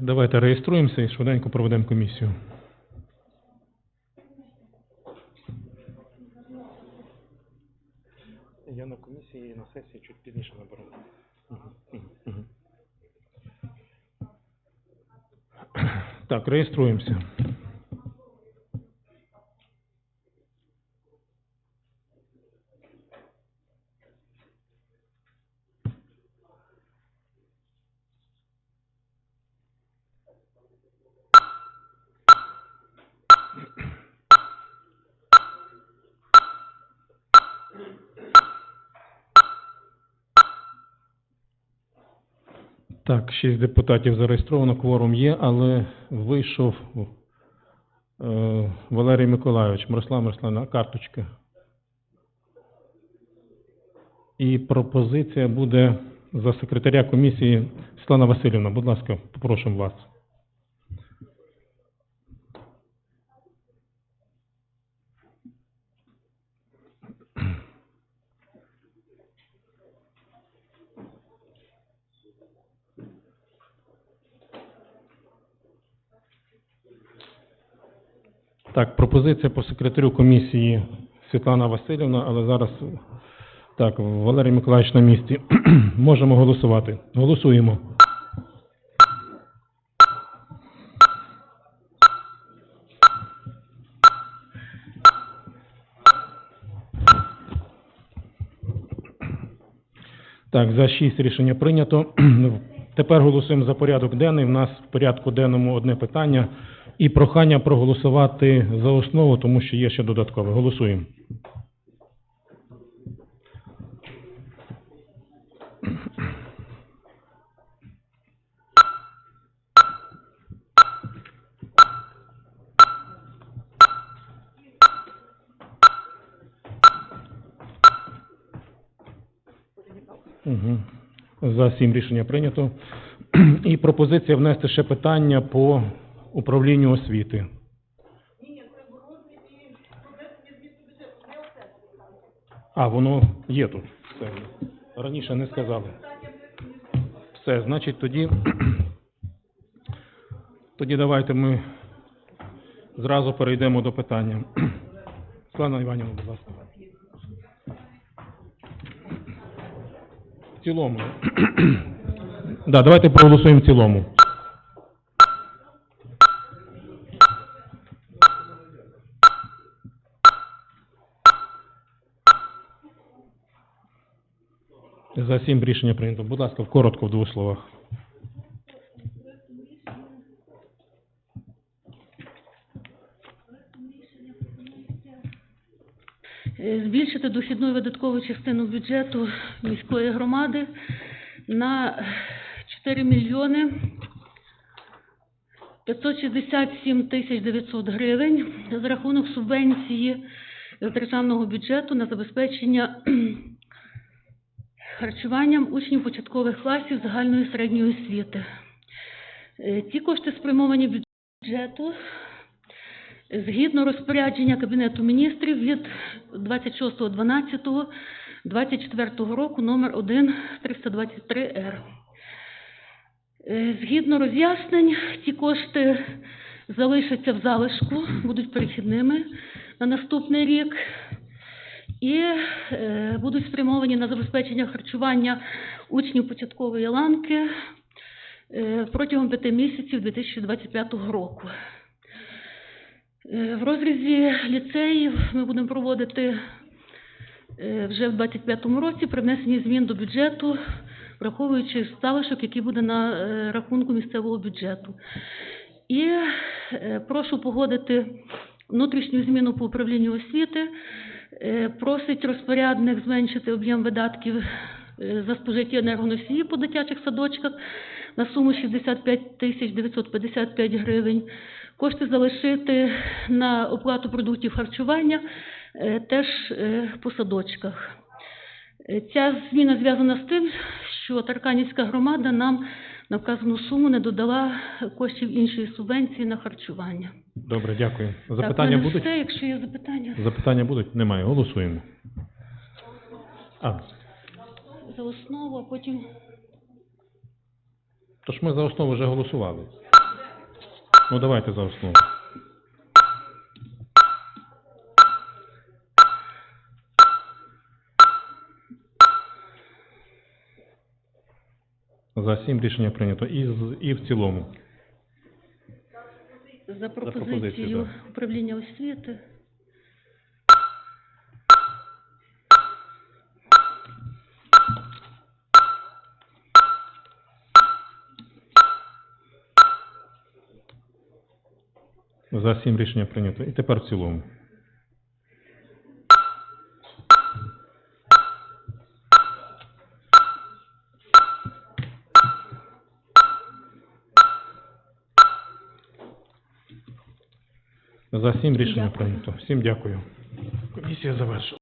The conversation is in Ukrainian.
Давайте реєструємося і швиденько проведемо комісію. Я на комісії і на сесії чуть пізніше наберу. Так, реєструємося. Так, шість депутатів зареєстровано, кворум є, але вийшов е, Валерій Миколайович, Мирослав Мирославна, карточка. І пропозиція буде за секретаря комісії Світлана Васильівна. Будь ласка, попрошу вас. Так, пропозиція по секретарю комісії Світлана Васильівна, але зараз так, Валерій Миколаївич на місці. Можемо голосувати. Голосуємо. Так, за шість рішення прийнято. Тепер голосуємо за порядок денний. У нас в порядку денному одне питання і прохання проголосувати за основу, тому що є ще додаткове. Голосуємо. Угу. За сім рішення прийнято. І пропозиція внести ще питання по управлінню освіти. А, воно є тут. Все. Раніше не сказали. Все, значить тоді. Тоді давайте ми зразу перейдемо до питання. Світлана Іванівна, будь ласка. В цілому. Да, давайте проголосуємо в цілому. За сім рішення прийнято. Будь ласка, коротко в двох словах. Збільшити дохідну видаткову частину бюджету міської громади на 4 мільйони 567 тисяч 900 гривень за рахунок субвенції державного бюджету на забезпечення харчуванням учнів початкових класів загальної середньої освіти. Е, Ці кошти спрямовані бюджету Згідно розпорядження Кабінету міністрів від 26.12.24 року номер 1323-Р. Е, Згідно роз'яснень, ці кошти залишаться в залишку, будуть перехідними на наступний рік і е, будуть спрямовані на забезпечення харчування учнів початкової ланки е, протягом п'яти місяців 2025 року. Е, В розрізі ліцеїв ми будемо проводити вже в 25-му році при внесенні змін до бюджету, враховуючи залишок, який буде на рахунку місцевого бюджету. І прошу погодити внутрішню зміну по управлінню освіти. Е, Просить розпорядник зменшити об'єм видатків е, за спожиті енергоносії по дитячих садочках на суму 65 тисяч 955 гривень. Кошти залишити на оплату продуктів харчування е, теж по садочках. Ця зміна зв'язана з тим, що Тарканівська громада нам на вказану суму не додала коштів іншої субвенції на харчування. Добре, дякую. Запитання так, будуть? все, якщо є запитання. Запитання будуть? Немає. Голосуємо. А, За основу, а потім Тож ми за основу вже голосували. Ну давайте за основу. За сім рішення прийнято. І, з- і в цілому. За пропозицією управління освіти. За сім рішення прийнято. І тепер в цілому. За сім рішення прийнято. Всім дякую. Комісія завершена.